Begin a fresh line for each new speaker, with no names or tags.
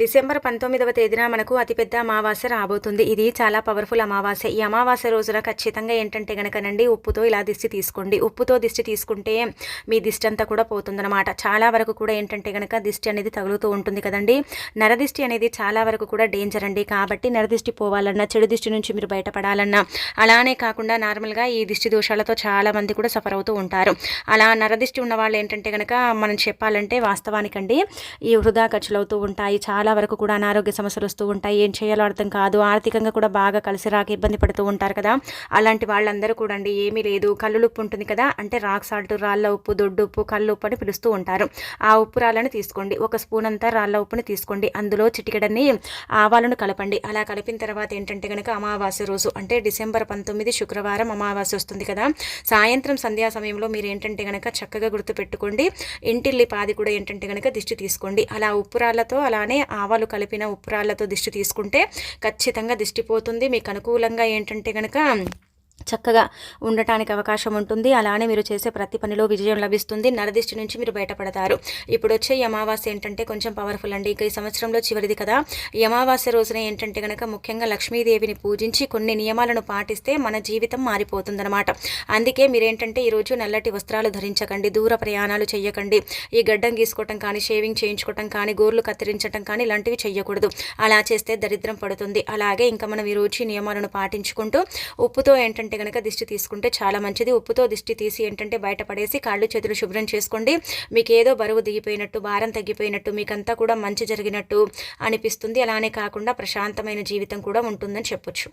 December పంతొమ్మిదవ తేదీన మనకు అతిపెద్ద అమావాస్య రాబోతుంది. ఇది చాలా పవర్ఫుల్ అమావాస్య. ఈ అమావాస్య రోజున ఖచ్చితంగా ఏంటంటే గనకనండి ఉప్పుతో ఇలా దిష్టి తీసుకోండి. ఉప్పుతో దిష్టి తీసుకుంటే మీ దిష్టి అంతా కూడా పోతుందన్నమాట. చాలా వరకు కూడా ఏంటంటే గనక దిష్టి అనేది తగులుతూ ఉంటుంది కదండి. నరదిష్టి అనేది చాలా వరకు కూడా డేంజర్ అండి. కాబట్టి నరదిష్టి పోవాలన్నా చెడు దిష్టి నుంచి మీరు బయటపడాలన్నా అలానే కాకుండా నార్మల్గా ఈ దిష్టి దోషాలతో చాలా మంది కూడా సఫర్ అవుతూ ఉంటారు. అలా నరదిష్టి ఉన్న వాళ్ళు ఏంటంటే కనుక మనం చెప్పాలంటే వాస్తవానికండి ఈ వృధా ఖర్చులు అవుతూ ఉంటాయి. చాలా వరకు కూడా అనారోగ్య సమస్యలు వస్తూ ఉంటాయి. ఏం చేయాలో అర్థం కాదు. ఆర్థికంగా కూడా బాగా కలిసి రాక ఇబ్బంది పడుతూ ఉంటారు కదా. అలాంటి వాళ్ళందరూ కూడా అండి ఏమీ లేదు. కళ్ళు ఉప్పు ఉంటుంది కదా. అంటే రాక్ సాల్ట్ రాళ్ళ ఉప్పు దొడ్డు ఉప్పు కళ్ళు ఉప్పు అని పిలుస్తూ ఉంటారు. ఆ ఉప్పు రాళ్ళని తీసుకోండి. ఒక స్పూన్ అంతా రాళ్ళ ఉప్పుని తీసుకోండి. అందులో చిటికెడని ఆవాలను కలపండి. అలా కలిపిన తర్వాత ఏంటంటే కనుక అమావాస్య రోజు అంటే డిసెంబర్ పంతొమ్మిది శుక్రవారం అమావాస్య వస్తుంది కదా. సాయంత్రం సంధ్యా సమయంలో మీరు ఏంటంటే కనుక చక్కగా గుర్తుపెట్టుకోండి. ఇంటిల్లి పాది కూడా ఏంటంటే కనుక దిష్టి తీసుకోండి. అలా ఉప్పు రాళ్ళతో అలానే ఆవాలు కలిపిన ఉప్పురాళ్ళతో దిష్టి తీసుకుంటే ఖచ్చితంగా దిష్టిపోతుంది. మీకు అనుకూలంగా ఏంటంటే కనుక చక్కగా ఉండటానికి అవకాశం ఉంటుంది. అలానే మీరు చేసే ప్రతి పనిలో విజయం లభిస్తుంది. నరదిష్టి నుంచి మీరు బయటపడతారు. ఇప్పుడు వచ్చే అమావాస్య ఏంటంటే కొంచెం పవర్ఫుల్ అండి. ఇక ఈ సంవత్సరంలో చివరిది కదా. ఈ అమావాస్య రోజున ఏంటంటే కనుక ముఖ్యంగా లక్ష్మీదేవిని పూజించి కొన్ని నియమాలను పాటిస్తే మన జీవితం మారిపోతుందన్నమాట. అందుకే మీరేంటంటే ఈరోజు నల్లటి వస్త్రాలు ధరించకండి. దూర ప్రయాణాలు చేయకండి ఈ గడ్డం గీసుకోవటం కానీ షేవింగ్ చేయించుకోవటం కానీ గోర్లు కత్తిరించడం కానీ ఇలాంటివి చేయకూడదు అలా చేస్తే దరిద్రం పడుతుంది. అలాగే ఇంకా మనం ఈరోజు నియమాలను పాటించుకుంటూ ఉప్పుతో ఏంటంటే ఏంటంటే కనుక దిష్టి తీసుకుంటే చాలా మంచిది. ఉప్పుతో దిష్టి తీసి ఏంటంటే బయటపడేసి కాళ్ళు చేతులు శుభ్రం చేసుకోండి. మీకు ఏదో బరువు దిగిపోయినట్టు భారం తగ్గిపోయినట్టు మీకంతా కూడా మంచి జరిగినట్టు అనిపిస్తుంది. అలానే కాకుండా ప్రశాంతమైన జీవితం కూడా ఉంటుందని చెప్పొచ్చు.